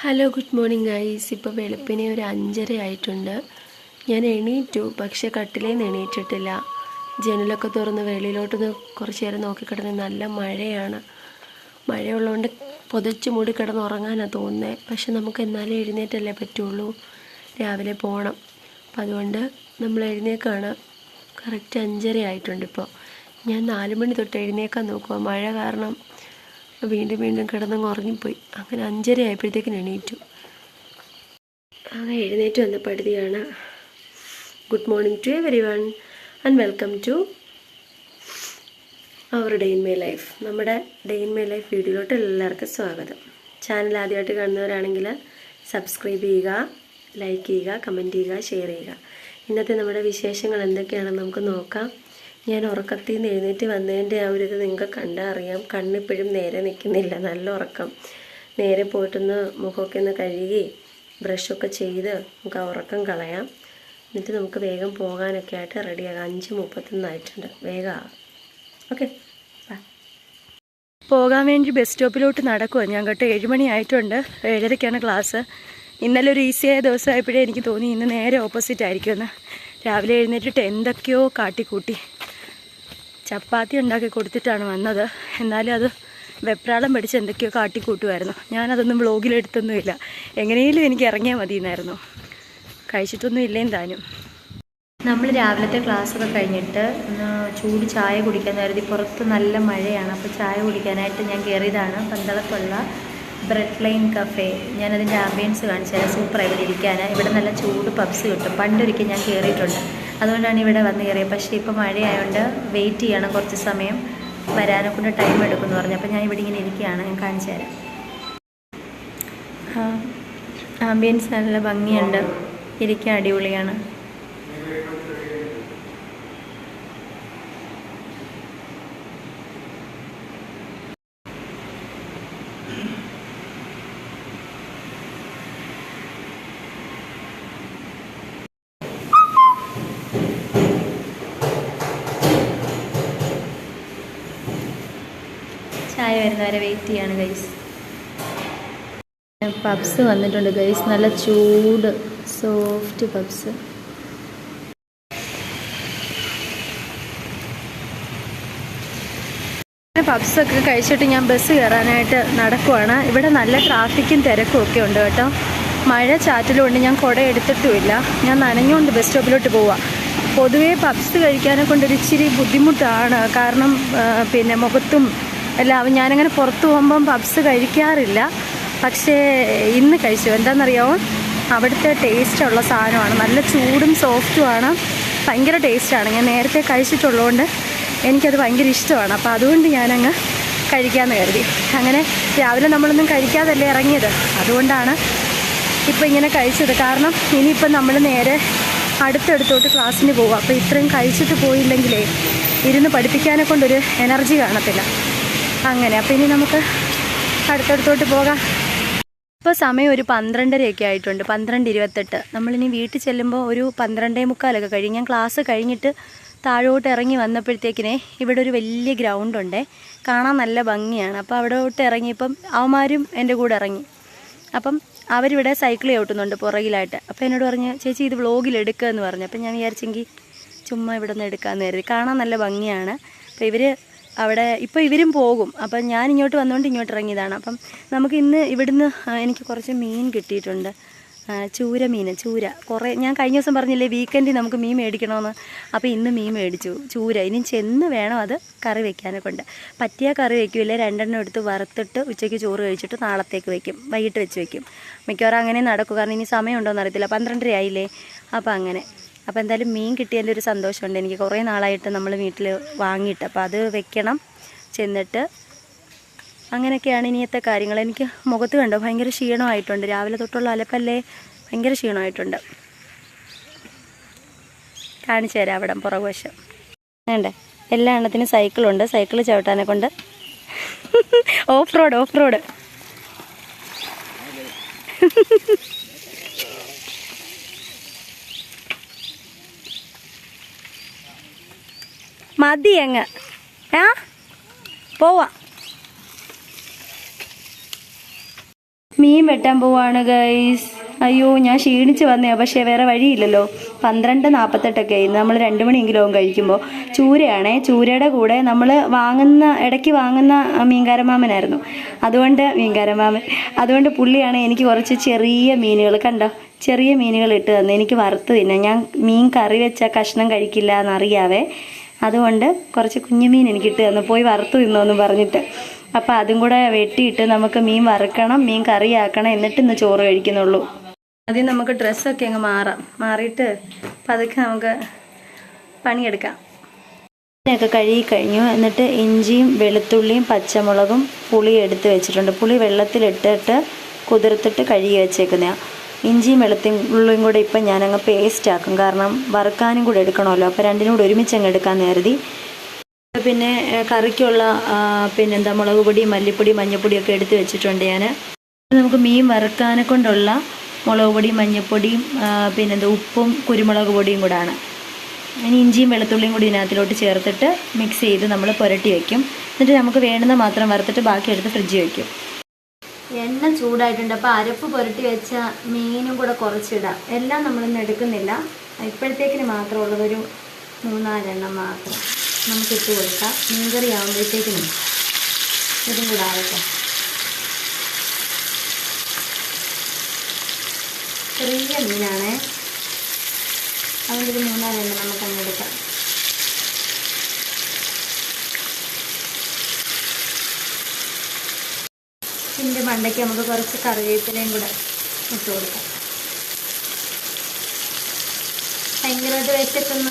Hello good morning guys ഇപ്പോൾ വെളുപ്പിനെ ഒരു അഞ്ചര ആയിട്ടുണ്ട്. ഞാൻ എണീറ്റു പക്ഷേ കട്ടിലേന്ന് എണീറ്റിട്ടില്ല. ജനലൊക്കെ തുറന്ന് വെളിയിലോട്ട് കുറച്ച് നേരം നോക്കിക്കിടന്ന് നല്ല മഴയാണ്. മഴയുള്ളതുകൊണ്ട് പൊതച്ച് മൂടി കിടന്ന് ഉറങ്ങാനാണ് തോന്നുന്നത് പക്ഷെ നമുക്ക് എന്നാലും എഴുന്നേറ്റല്ലേ പറ്റുള്ളൂ. രാവിലെ പോകണം അപ്പം അതുകൊണ്ട് നമ്മൾ എഴുന്നേക്കാണ്. കറക്റ്റ് അഞ്ചര ആയിട്ടുണ്ട് ഇപ്പോൾ ഞാൻ നാല് മണി തൊട്ട് എഴുന്നേക്കാൻ നോക്കുക മഴ കാരണം വീണ്ടും വീണ്ടും കിടന്നങ്ങ് ഉറങ്ങിപ്പോയി. അങ്ങനെ അഞ്ചര ആയപ്പോഴത്തേക്കിന് എണീറ്റു. അങ്ങനെ എഴുന്നേറ്റ് വന്ന പടുതിയാണ്. Good morning to everyone and welcome to our day in my life നമ്മുടെ ഡേ ഇൻ മൈ ലൈഫ് വീഡിയോയിലോട്ട് എല്ലാവർക്കും സ്വാഗതം. ചാനൽ ആദ്യമായിട്ട് കാണുന്നവരാണെങ്കിൽ സബ്സ്ക്രൈബ് ചെയ്യുക ലൈക്ക് ചെയ്യുക കമന്റ് ചെയ്യുക ഷെയർ ചെയ്യുക. ഇന്നത്തെ നമ്മുടെ വിശേഷങ്ങൾ എന്തൊക്കെയാണെന്ന് നമുക്ക് നോക്കാം. ഞാൻ ഉറക്കത്തിൽ നിന്ന് എഴുന്നേറ്റ് വന്നതിന്റെ ആ ഒരു ഇത് നിങ്ങൾക്ക് കണ്ടാൽ അറിയാം. കണ്ണിപ്പോഴും നേരെ നിൽക്കുന്നില്ല. നല്ല ഉറക്കം. നേരെ പോയിട്ടൊന്ന് മുഖമൊക്കെ ഒന്ന് കഴുകി ബ്രഷൊക്കെ ചെയ്ത് നമുക്ക് ആ ഉറക്കം കളയാം. എന്നിട്ട് നമുക്ക് വേഗം പോകാനൊക്കെ ആയിട്ട് റെഡിയാകാം അഞ്ച് മുപ്പത്തൊന്നായിട്ടുണ്ട് വേഗം ആകാം. ഓക്കെ പോകാൻ വേണ്ടി ബസ് സ്റ്റോപ്പിലോട്ട് നടക്കുക ഞാൻ കേട്ടോ ഏഴുമണി ആയിട്ടുണ്ട്. ഏഴരയ്ക്കാണ് ക്ലാസ് ഇന്നലെ ഒരു ഈസിയായ ദിവസമായപ്പോഴേ എനിക്ക് തോന്നി ഇന്ന് നേരെ ഓപ്പോസിറ്റ് ആയിരിക്കുമെന്ന്. രാവിലെ എഴുന്നേറ്റിട്ട് എന്തൊക്കെയോ കാട്ടിക്കൂട്ടി. ചപ്പാത്തി ഉണ്ടാക്കി കൊടുത്തിട്ടാണ് വന്നത്. എന്നാലും അത് വെപ്രാളം പിടിച്ച് എന്തൊക്കെയോ കാട്ടിക്കൂട്ടുമായിരുന്നു ഞാനതൊന്നും വ്ളോഗിലെടുത്തൊന്നുമില്ല. എങ്ങനെയും എനിക്ക് ഇറങ്ങിയാൽ മതിയെന്നായിരുന്നു. കഴിച്ചിട്ടൊന്നും ഇല്ലേം താനും. നമ്മൾ രാവിലത്തെ ക്ലാസ്സൊക്കെ കഴിഞ്ഞിട്ട് ചൂട് ചായ കുടിക്കാൻ കരുതി പുറത്ത് നല്ല മഴയാണ്. അപ്പോൾ ചായ കുടിക്കാനായിട്ട് ഞാൻ കയറിയതാണ്. പന്തളത്തുള്ള ബ്രെഡ് ലൈൻ കഫേ. ഞാനതിന്റെ ആംബിയൻസ് കാണിച്ചു ഇവിടെ ഇരിക്കാൻ ഇവിടെ നല്ല ചൂട് പബ്സ് കിട്ടും. പണ്ടൊരിക്കൽ ഞാൻ കയറിയിട്ടുണ്ട്. അതുകൊണ്ടാണ് ഇവിടെ വന്ന് കയറിയത്. പക്ഷേ ഇപ്പോൾ മഴയായതുകൊണ്ട് വെയിറ്റ് ചെയ്യണം കുറച്ച് സമയം. വരാനെ കൊണ്ട് ടൈം എടുക്കുമെന്ന് പറഞ്ഞു. അപ്പോൾ ഞാൻ ഇവിടെ ഇങ്ങനെ ഇരിക്കുകയാണ്. ഞാൻ കാണിച്ചു തരാം. ആംബിയൻസ് നല്ല ഭംഗിയുണ്ട്. ഇരിക്കാൻ അടിപൊളിയാണ്. ചായ വരുന്നവരെ വെയിറ്റ് ചെയ്യാണ് ഗൈസ് പബ്സ് വന്നിട്ടുണ്ട് ഗൈസ് നല്ല ചൂട് സോഫ്റ്റ് പബ്സ് പബ്സൊക്കെ കഴിച്ചിട്ട് ഞാൻ ബസ് കയറാനായിട്ട് നടക്കുവാണ്. ഇവിടെ നല്ല ട്രാഫിക്കും തിരക്കും ഒക്കെ ഉണ്ട് കേട്ടോ. മഴ ചാറ്റലുകൊണ്ട് ഞാൻ കുട എടുത്തിട്ടുമില്ല. ഞാൻ നനഞ്ഞുകൊണ്ട് ബസ് സ്റ്റോപ്പിലോട്ട് പോവാം. പൊതുവേ പബ്സ് കഴിക്കാനെ കൊണ്ടൊരു ഇച്ചിരി ബുദ്ധിമുട്ടാണ്. കാരണം പിന്നെ മുഖത്തും എല്ലാം ഞാനങ്ങനെ പുറത്ത് പോകുമ്പം പബ്സ് കഴിക്കാറില്ല. പക്ഷേ ഇന്ന് കഴിച്ചു. എന്താണെന്നറിയാമോ അവിടുത്തെ ടേസ്റ്റുള്ള സാധനമാണ്. നല്ല ചൂടും സോഫ്റ്റുമാണ് ഭയങ്കര ടേസ്റ്റാണ് ഞാൻ നേരത്തെ കഴിച്ചിട്ടുള്ളതുകൊണ്ട് എനിക്കത് ഭയങ്കര ഇഷ്ടമാണ്. അപ്പോൾ അതുകൊണ്ട് ഞാനങ്ങ് കഴിക്കാമെന്ന് കരുതി. അങ്ങനെ രാവിലെ നമ്മളൊന്നും കഴിക്കാതല്ലേ ഇറങ്ങിയത്? അതുകൊണ്ടാണ് ഇപ്പോൾ ഇങ്ങനെ കഴിച്ചത്. കാരണം ഇനിയിപ്പം നമ്മൾ നേരെ അടുത്തടുത്തോട്ട് ക്ലാസ്സിന് പോകും അപ്പോൾ ഇത്രയും കഴിച്ചിട്ട് പോയില്ലെങ്കിലേ ഇരുന്ന് പഠിപ്പിക്കാനെ കൊണ്ടൊരു എനർജി കാണത്തില്ല. അങ്ങനെ അപ്പം ഇനി നമുക്ക് അടുത്തടുത്തോട്ട് പോകാം. ഇപ്പോൾ സമയം ഒരു പന്ത്രണ്ടരയൊക്കെ ആയിട്ടുണ്ട് പന്ത്രണ്ട് ഇരുപത്തെട്ട്. നമ്മളിനി വീട്ടിൽ ചെല്ലുമ്പോൾ ഒരു പന്ത്രണ്ടേ മുക്കാലൊക്കെ കഴിഞ്ഞ് ഞാൻ ക്ലാസ് കഴിഞ്ഞിട്ട് താഴോട്ട് ഇറങ്ങി വന്നപ്പോഴത്തേക്കിനെ ഇവിടെ ഒരു വലിയ ഗ്രൗണ്ട് ഉണ്ടേ കാണാൻ നല്ല ഭംഗിയാണ്. അപ്പോൾ അവിടോട്ട് ഇറങ്ങിയപ്പം അവന്മാരും എന്റെ കൂടെ ഇറങ്ങി. അപ്പം അവരിവിടെ സൈക്കിൾ ചവിട്ടുന്നുണ്ട് പുറകിലായിട്ട്. അപ്പോൾ എന്നോട് പറഞ്ഞ് ചേച്ചി ഇത് വ്ളോഗിൽ എടുക്കുക എന്ന് പറഞ്ഞു. അപ്പം ഞാൻ വിചാരിച്ചെങ്കിൽ ചുമ്മാ ഇവിടെ നിന്ന് എടുക്കാമെന്ന് കരുതി. കാണാൻ നല്ല ഭംഗിയാണ്. അപ്പോൾ ഇവർ അവിടെ ഇപ്പോൾ ഇവരും പോകും. അപ്പം ഞാൻ ഇങ്ങോട്ട് വന്നുകൊണ്ട് ഇങ്ങോട്ട് ഇറങ്ങിയതാണ്. അപ്പം നമുക്ക് ഇന്ന് ഇവിടുന്ന് എനിക്ക് കുറച്ച് മീൻ കിട്ടിയിട്ടുണ്ട്. ചൂര മീൻ ചൂര. കുറേ ഞാൻ കഴിഞ്ഞ ദിവസം പറഞ്ഞില്ലേ വീക്കെൻഡിൽ നമുക്ക് മീൻ മേടിക്കണമെന്ന് അപ്പോൾ ഇന്ന് മീൻ മേടിച്ചു ചൂര. ഇനി ചെന്ന് വേണം അത് കറി വെക്കാനെ കൊണ്ട്. പറ്റിയ കറി വെക്കില്ല? രണ്ടെണ്ണം എടുത്ത് വറുത്തിട്ട് ഉച്ചയ്ക്ക് ചോറ് കഴിച്ചിട്ട് നാളത്തേക്ക് വയ്ക്കും വൈകിട്ട് വെച്ച് വയ്ക്കും മിക്കവാറും അങ്ങനെ നടക്കും. കാരണം ഇനി സമയമുണ്ടോയെന്ന് അറിയത്തില്ല. പന്ത്രണ്ടര ആയില്ലേ അപ്പോൾ അങ്ങനെ. അപ്പോൾ എന്തായാലും മീൻ കിട്ടിയതിന്റെ ഒരു സന്തോഷമുണ്ട്. എനിക്ക് കുറേ നാളായിട്ട് നമ്മൾ വീട്ടിൽ വാങ്ങിയിട്ട്. അപ്പോൾ അത് വെക്കണം. ചെന്നിട്ട് അങ്ങനെയൊക്കെയാണ് ഇനിയത്തെ കാര്യങ്ങൾ. എനിക്ക് മുഖത്ത് കണ്ടോ? ഭയങ്കര ക്ഷീണമായിട്ടുണ്ട്. രാവിലെ തൊട്ടുള്ള അലപ്പല്ലേ? ഭയങ്കര ക്ഷീണമായിട്ടുണ്ട്. കാണിച്ചു തരാം അവിടെ പുറകുവശം. വേണ്ടേ? എല്ലാ എണ്ണത്തിനും സൈക്കിളുണ്ട് സൈക്കിൾ ചവിട്ടാനെ കൊണ്ട്. ഓഫ് റോഡ് ഓഫ് റോഡ് മതി അങ്ങ്. ആ? പോവാ. മീൻ വെട്ടാൻ പോവാണ് ഗൈസ് അയ്യോ ഞാൻ ക്ഷീണിച്ച് വന്നേ പക്ഷേ വേറെ വഴിയില്ലല്ലോ. പന്ത്രണ്ട് നാൽപ്പത്തെട്ടൊക്കെ ആയി. നമ്മൾ രണ്ട് മണിയെങ്കിലും കഴിക്കുമ്പോൾ ചൂരയാണേ ചൂരയുടെ കൂടെ നമ്മൾ വാങ്ങുന്ന ഇടയ്ക്ക് വാങ്ങുന്ന മീൻകാരമാമനായിരുന്നു. അതുകൊണ്ട് മീൻകാരമാമൻ അതുകൊണ്ട് പുള്ളിയാണ് എനിക്ക് കുറച്ച് ചെറിയ മീനുകൾ. കണ്ടോ? ചെറിയ മീനുകൾ ഇട്ട് തന്നെ. എനിക്ക് വറുത്ത് തിന്നാം ഞാൻ മീൻ കറി വെച്ച കഷ്ണം കഴിക്കില്ല എന്നറിയാവേ അതുകൊണ്ട് കുറച്ച് കുഞ്ഞുമീൻ എനിക്ക് ഇട്ട് തന്നു. പോയി വറുത്ത് തിന്നോന്ന് പറഞ്ഞിട്ട്. അപ്പോൾ അതും കൂടെ വെട്ടിയിട്ട് നമുക്ക് മീൻ വറുക്കണം മീൻ കറിയാക്കണം എന്നിട്ട് ഇന്ന് ചോറ് കഴിക്കുന്നുള്ളൂ. ആദ്യം നമുക്ക് ഡ്രസ്സൊക്കെ അങ്ങ് മാറാം. മാറിയിട്ട് പതുക്കെ നമുക്ക് പണിയെടുക്കാം. ഒക്കെ കഴുകി കഴിഞ്ഞു. എന്നിട്ട് ഇഞ്ചിയും വെളുത്തുള്ളിയും പച്ചമുളകും പുളി എടുത്ത് വെച്ചിട്ടുണ്ട്. പുളി വെള്ളത്തിലിട്ടിട്ട് കുതിർത്തിട്ട് കഴുകി വെച്ചേക്കുന്നതാണ് ഇഞ്ചിയും വെളുത്തുള്ളിയും കൂടെ ഇപ്പം ഞാനങ്ങ് പേസ്റ്റ് ആക്കും. കാരണം വറുക്കാനും കൂടെ എടുക്കണമല്ലോ. അപ്പോൾ രണ്ടിനും കൂടെ ഒരുമിച്ച് അങ്ങ് എടുക്കാൻ നേരത്തി പിന്നെ കറിക്കുള്ള പിന്നെന്താ മുളക് പൊടി മല്ലിപ്പൊടി മഞ്ഞൾപ്പൊടിയൊക്കെ എടുത്ത് വെച്ചിട്ടുണ്ട് ഞാൻ നമുക്ക് മീൻ വറുക്കാനെ കൊണ്ടുള്ള മുളക് പൊടി മഞ്ഞൾപ്പൊടിയും പിന്നെന്താ ഉപ്പും കുരുമുളക് പൊടിയും കൂടാണ്. ഇനി ഇഞ്ചിയും വെളുത്തുള്ളിയും കൂടി ഇതിനകത്തിലോട്ട് ചേർത്തിട്ട് മിക്സ് ചെയ്ത് നമ്മൾ പുരട്ടി വയ്ക്കും എന്നിട്ട് നമുക്ക് വേണ്ടുന്ന മാത്രം വറുത്തിട്ട് ബാക്കി എടുത്ത് ഫ്രിഡ്ജിൽ വയ്ക്കും എണ്ണ ചൂടായിട്ടുണ്ട്. അപ്പോൾ അരപ്പ് പുരട്ടി വെച്ച മീനും കൂടെ കുറച്ചിടാം. എല്ലാം നമ്മളിന്ന് എടുക്കുന്നില്ല. ഇപ്പോഴത്തേക്കിന് മാത്രമുള്ളതൊരു മൂന്നാലെണ്ണം മാത്രം നമുക്ക് ഇട്ട് കൊടുക്കാം. മീൻകറി ആകുമ്പോഴത്തേക്കിനും ഇതും കൂടെ ആവട്ടെ. ചെറിയ മീനാണേ. അതുകൊണ്ട് ഒരു മൂന്നാലെണ്ണം നമുക്ക് അങ്ങ് എടുക്കാം. ഇതിന്റെ മണ്ടയ്ക്ക് നമുക്ക് കുറച്ച് കറിവേപ്പിലയും കൂടെ ഇട്ട് കൊടുക്കാം. ഭയങ്കരമായിട്ട് വിശക്കുന്ന.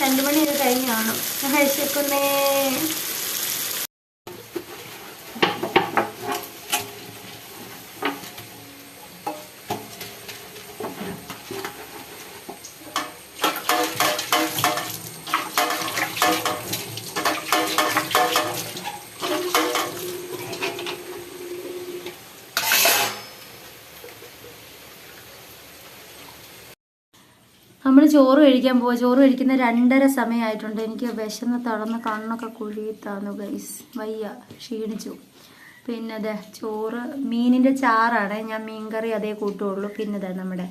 രണ്ടു മണിയൊക്കെ കഴിഞ്ഞ് കാണും. വിശക്കുന്നേ. ചോറ് കഴിക്കാൻ പോവാ. ചോറ് കഴിക്കുന്ന രണ്ടര സമയമായിട്ടുണ്ട്. എനിക്ക് വിശന്ന് തളർന്ന് കണ്ണൊക്കെ കുഴിത്താന്നു ഗൈസ് വയ്യ. ക്ഷീണിച്ചു. പിന്നെ അതെ ചോറ് മീനിന്റെ ചാറാണ്. ഞാൻ മീൻകറി അതേ കൂട്ടുള്ളൂ. പിന്നെ അതെ നമ്മുടെ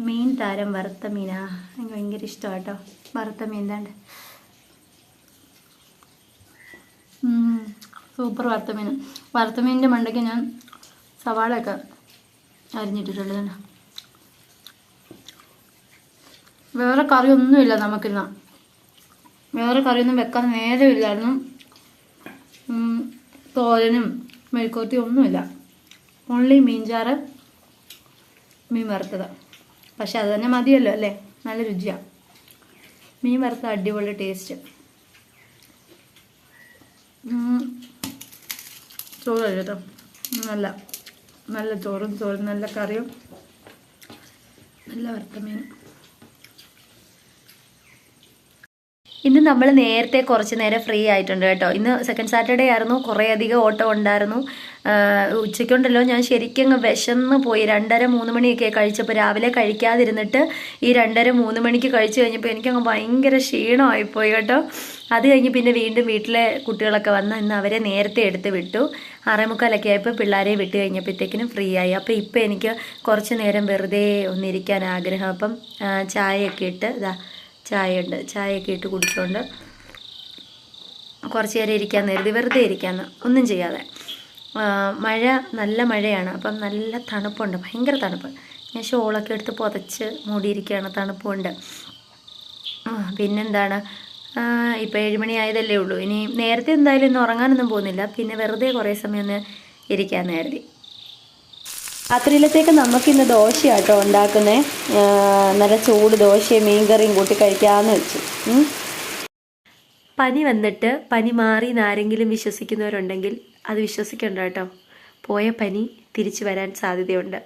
മീൻ താരം വറുത്ത മീനാ. എനിക്ക് ഭയങ്കര ഇഷ്ടമാണ് കേട്ടോ വറുത്ത മീൻ താണ്ട്. സൂപ്പർ വറുത്ത മീൻ. വറുത്ത മീനിന്റെ മണ്ടയ്ക്ക് ഞാൻ സവാളയൊക്കെ അരിഞ്ഞിട്ടിട്ടുണ്ട് തന്നെ വേറെ കറിയൊന്നുമില്ല നമുക്കിന്ന്. വേറെ കറിയൊന്നും വെക്കാൻ നേരമില്ലായിരുന്നു. തോരനും മെഴുക്കോത്തി ഒന്നുമില്ല. ഓൺലി മീൻചാറ് മീൻ വറുത്തത്. പക്ഷെ അത് തന്നെ മതിയല്ലോ അല്ലേ? നല്ല രുചിയാണ് മീൻ വറുത്ത അടിപൊളി ടേസ്റ്റ് ചോറ് കേട്ടോ നല്ല നല്ല ചോറും ചോറും നല്ല കറിയും. നല്ല വറുത്ത മീൻ. ഇന്ന് നമ്മൾ നേരത്തെ കുറച്ച് നേരം ഫ്രീ ആയിട്ടുണ്ട് കേട്ടോ. ഇന്ന് സെക്കൻഡ് സാറ്റർഡേ ആയിരുന്നു. കുറേ അധികം ഓട്ടം ഉണ്ടായിരുന്നു. ഉച്ചയ്ക്കുണ്ടല്ലോ. ഞാൻ ശരിക്കും വിശന്ന് പോയി. രണ്ടര മൂന്ന് മണിയൊക്കെ കഴിച്ചപ്പോൾ രാവിലെ കഴിക്കാതിരുന്നിട്ട് ഈ രണ്ടര മൂന്ന് മണിക്ക് കഴിച്ചു കഴിഞ്ഞപ്പോൾ എനിക്കങ്ങ് ഭയങ്കര ക്ഷീണമായിപ്പോയി കേട്ടോ. അത് കഴിഞ്ഞ് പിന്നെ വീണ്ടും വീട്ടിലെ കുട്ടികളൊക്കെ വന്ന് ഇന്ന് അവരെ നേരത്തെ എടുത്ത് വിട്ടു. ആറേമുക്കാലൊക്കെ ആയപ്പോൾ പിള്ളേരെ വിട്ട് കഴിഞ്ഞപ്പോഴത്തേക്കിനും ഫ്രീ ആയി. അപ്പോൾ ഇപ്പോൾ എനിക്ക് കുറച്ച് നേരം വെറുതെ ഒന്നിരിക്കാൻ ആഗ്രഹം. അപ്പം ചായയൊക്കെ ഇട്ട് ഇതാ ചായ ഉണ്ട് ചായയൊക്കെ ഇട്ട് കുടിച്ചുകൊണ്ട് കുറച്ച് നേരം ഇരിക്കാൻ നേരത്തെ വെറുതെ ഇരിക്കാൻ ഒന്നും ചെയ്യാതെ. മഴ നല്ല മഴയാണ്. അപ്പം നല്ല തണുപ്പുണ്ട്. ഭയങ്കര തണുപ്പ്. ഞാൻ ഷോളൊക്കെ എടുത്ത് പുതച്ച് മൂടിയിരിക്കുകയാണ്. തണുപ്പുണ്ട്. പിന്നെന്താണ്? ഇപ്പോൾ ഏഴുമണി ആയതല്ലേ ഉള്ളൂ. ഇനി നേരത്തെ എന്തായാലും ഇന്ന് ഉറങ്ങാനൊന്നും പോകുന്നില്ല. പിന്നെ വെറുതെ കുറേ സമയം ഒന്ന് ഇരിക്കാൻ നേരത്തെ രാത്രിയിലത്തേക്ക് നമുക്കിന്ന് ദോശയാട്ടോ ഉണ്ടാക്കുന്നേ. നല്ല ചൂട് ദോശയും മീൻകറിയും കൂട്ടി കഴിക്കാമെന്ന് വെച്ചു. പനി വന്നിട്ട് പനി മാറി ആരെങ്കിലും വിശ്വസിക്കുന്നവരുണ്ടെങ്കിൽ അത് വിശ്വസിക്കണ്ട കേട്ടോ. പോയ പനി തിരിച്ചു വരാൻ സാധ്യതയുണ്ട്.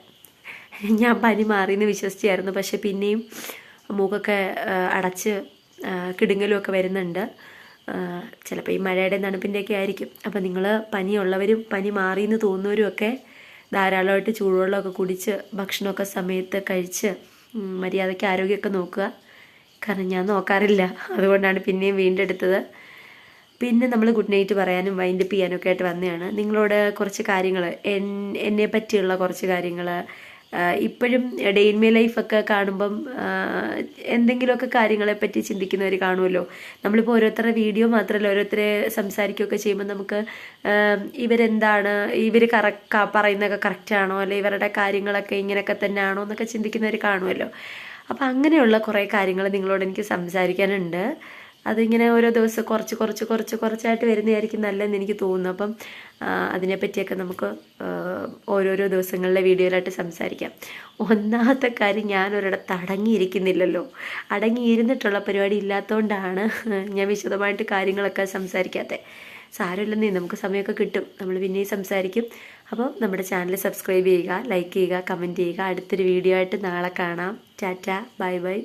ഞാൻ പനി മാറിയെന്ന് വിശ്വസിച്ചായിരുന്നു. പക്ഷെ പിന്നെയും മൂക്കൊക്കെ അടച്ച് കിടുങ്ങലുമൊക്കെ വരുന്നുണ്ട്. ചിലപ്പോൾ ഈ മഴയുടെ തണുപ്പിന്റെയൊക്കെ ആയിരിക്കും. അപ്പോൾ നിങ്ങൾ പനിയുള്ളവരും പനി മാറിയെന്ന് തോന്നുന്നവരും ഒക്കെ ധാരാളമായിട്ട് ചൂടുവെള്ളമൊക്കെ കുടിച്ച് ഭക്ഷണമൊക്കെ സമയത്ത് കഴിച്ച് മര്യാദയ്ക്ക് ആരോഗ്യമൊക്കെ നോക്കുക. കാരണം ഞാൻ നോക്കാറില്ല. അതുകൊണ്ടാണ് പിന്നെയും വീണ്ടെടുത്തത് പിന്നെ നമ്മൾ ഗുഡ് നൈറ്റ് പറയാനും വൈൻഡപ്പ് ചെയ്യാനും ഒക്കെ ആയിട്ട് വന്നതാണ്. നിങ്ങളോട് കുറച്ച് കാര്യങ്ങൾ എന്നെ പറ്റിയുള്ള കുറച്ച് കാര്യങ്ങൾ ഇപ്പോഴും ഡേ ഇൻ ലൈഫൊക്കെ കാണുമ്പം എന്തെങ്കിലുമൊക്കെ കാര്യങ്ങളെപ്പറ്റി ചിന്തിക്കുന്നവർ കാണുമല്ലോ. നമ്മളിപ്പോൾ ഓരോരുത്തരുടെ വീഡിയോ മാത്രമല്ല ഓരോരുത്തരെ സംസാരിക്കുകയൊക്കെ ചെയ്യുമ്പോൾ നമുക്ക് ഇവരെന്താണ് ഇവർ കറക്റ്റ് പറയുന്നതൊക്കെ കറക്റ്റാണോ? അല്ലെ ഇവരുടെ കാര്യങ്ങളൊക്കെ ഇങ്ങനെയൊക്കെ തന്നെയാണോ എന്നൊക്കെ ചിന്തിക്കുന്നവർ കാണുമല്ലോ. അപ്പം അങ്ങനെയുള്ള കുറേ കാര്യങ്ങൾ നിങ്ങളോട് എനിക്ക് സംസാരിക്കാനുണ്ട്. അതിങ്ങനെ ഓരോ ദിവസം കുറച്ച് കുറച്ച് കുറച്ച് കുറച്ചായിട്ട് വരുന്നതായിരിക്കും നല്ലതെന്ന് എനിക്ക് തോന്നുന്നു. അപ്പം അതിനെപ്പറ്റിയൊക്കെ നമുക്ക് ഓരോരോ ദിവസങ്ങളിലെ വീഡിയോയിലായിട്ട് സംസാരിക്കാം. ഒന്നാമത്തെ കാര്യം ഞാൻ ഒരിടത്ത് അടങ്ങിയിരിക്കുന്നില്ലല്ലോ അടങ്ങിയിരുന്നിട്ടുള്ള പരിപാടി ഇല്ലാത്തതുകൊണ്ടാണ് ഞാൻ വിശദമായിട്ട് കാര്യങ്ങളൊക്കെ സംസാരിക്കാത്തത് സാരമില്ലെന്നേ നമുക്ക് സമയമൊക്കെ കിട്ടും. നമ്മൾ പിന്നെയും സംസാരിക്കും. അപ്പോൾ നമ്മുടെ ചാനൽ സബ്സ്ക്രൈബ് ചെയ്യുക ലൈക്ക് ചെയ്യുക കമന്റ് ചെയ്യുക. അടുത്തൊരു വീഡിയോ ആയിട്ട് നാളെ കാണാം. Tata bye bye.